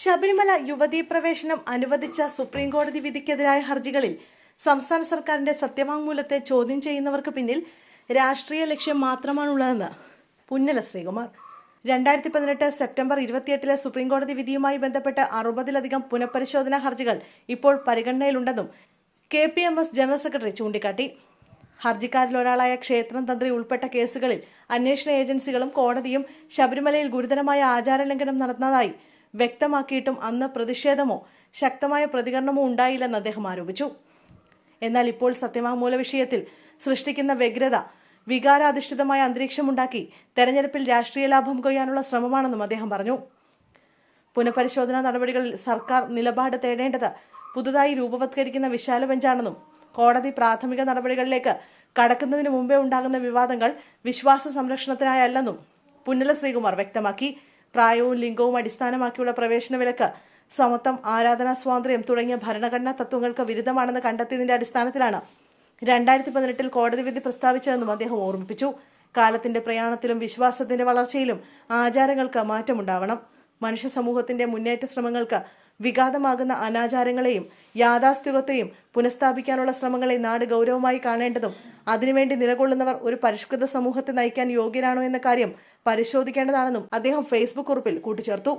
ശബരിമല യുവതീ പ്രവേശനം അനുവദിച്ച സുപ്രീം കോടതി വിധിക്കെതിരായ ഹർജികളിൽ സംസ്ഥാന സർക്കാരിന്റെ സത്യവാങ്മൂലത്തെ ചോദ്യം ചെയ്യുന്നവർക്ക് പിന്നിൽ രാഷ്ട്രീയ ലക്ഷ്യം മാത്രമാണുള്ളതെന്ന് പുന്നല ശ്രീകുമാർ. രണ്ടായിരത്തി പതിനെട്ട് സെപ്റ്റംബർ ഇരുപത്തിയെട്ടിലെ സുപ്രീംകോടതി വിധിയുമായി ബന്ധപ്പെട്ട് അറുപതിലധികം പുനഃപരിശോധനാ ഹർജികൾ ഇപ്പോൾ പരിഗണനയിലുണ്ടെന്നും K P M S general secretary ചൂണ്ടിക്കാട്ടി. ഹർജിക്കാരിൽ ഒരാളായ ക്ഷേത്രം തന്ത്രി ഉൾപ്പെട്ട കേസുകളിൽ അന്വേഷണ ഏജൻസികളും കോടതിയും ശബരിമലയിൽ ഗുരുതരമായ ആചാരലംഘനം നടന്നതായി വ്യക്തമാക്കിയിട്ടും അന്ന് പ്രതിഷേധമോ ശക്തമായ പ്രതികരണമോ ഉണ്ടായില്ലെന്ന് അദ്ദേഹം ആരോപിച്ചു. എന്നാൽ ഇപ്പോൾ സത്യവാങ്മൂല വിഷയത്തിൽ സൃഷ്ടിക്കുന്ന വ്യഗ്രത വികാരാധിഷ്ഠിതമായ അന്തരീക്ഷമുണ്ടാക്കി തെരഞ്ഞെടുപ്പിൽ രാഷ്ട്രീയ ലാഭം കൊയ്യാനുള്ള ശ്രമമാണെന്നും അദ്ദേഹം പറഞ്ഞു. പുനഃപരിശോധനാ നടപടികളിൽ സർക്കാർ നിലപാട് തേടേണ്ടത് പുതുതായി രൂപവത്കരിക്കുന്ന വിശാല ബെഞ്ചാണെന്നും കോടതി പ്രാഥമിക നടപടികളിലേക്ക് കടക്കുന്നതിന് മുമ്പേ ഉണ്ടാകുന്ന വിവാദങ്ങൾ വിശ്വാസ സംരക്ഷണത്തിനായല്ലെന്നും പുന്നല ശ്രീകുമാർ വ്യക്തമാക്കി. പ്രായവും ലിംഗവും അടിസ്ഥാനമാക്കിയുള്ള പ്രവേശന വിലക്ക് സമത്വം ആരാധനാ സ്വാതന്ത്ര്യം തുടങ്ങിയ ഭരണഘടനാ തത്വങ്ങൾക്ക് വിരുദ്ധമാണെന്ന് കണ്ടെത്തിയതിന്റെ അടിസ്ഥാനത്തിലാണ് രണ്ടായിരത്തി പതിനെട്ടിൽ കോടതി വിധി പ്രസ്താവിച്ചതെന്നും അദ്ദേഹം ഓർമ്മിപ്പിച്ചു. കാലത്തിന്റെ പ്രയാണത്തിലും വിശ്വാസത്തിന്റെ വളർച്ചയിലും ആചാരങ്ങൾക്ക് മാറ്റമുണ്ടാവണം. മനുഷ്യ സമൂഹത്തിന്റെ മുന്നേറ്റ ശ്രമങ്ങൾക്ക് വിഘാതമാകുന്ന അനാചാരങ്ങളെയും യാഥാസ്ഥിത്വത്തെയും പുനഃസ്ഥാപിക്കാനുള്ള ശ്രമങ്ങളെ നാട് ഗൗരവമായി കാണേണ്ടതും അതിനുവേണ്ടി നിലകൊള്ളുന്നവർ ഒരു പരിഷ്കൃത സമൂഹത്തെ നയിക്കാൻ യോഗ്യരാണോ എന്ന കാര്യം പരിശോധിക്കേണ്ടതാണെന്നും അദ്ദേഹം ഫേസ്ബുക്ക് കുറിപ്പിൽ കൂട്ടിച്ചേർത്തു.